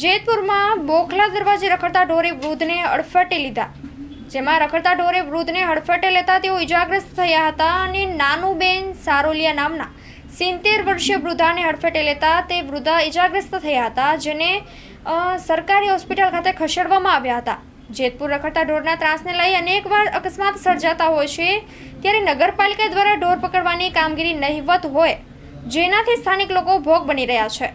જેતપુરમાં બોખલા દરવાજે રખડતા ઢોરે વૃદ્ધને અડફટે લીધા. જેમાં રખડતા ઢોરે વૃદ્ધને હડફટે લેતા તેઓ ઇજાગ્રસ્ત થયા હતા અને નાનુબેન સારોલિયા નામના સિત્તેર વર્ષીય વૃદ્ધાને હડફેટે લેતા તે વૃદ્ધા ઇજાગ્રસ્ત થયા હતા, જેને સરકારી હોસ્પિટલ ખાતે ખસેડવામાં આવ્યા હતા. જેતપુર રખડતા ઢોરના ત્રાસને લઈ અનેકવાર અકસ્માત સર્જાતા હોય છે, ત્યારે નગરપાલિકા દ્વારા ઢોર પકડવાની કામગીરી નહિવત હોય, જેનાથી સ્થાનિક લોકો ભોગ બની રહ્યા છે.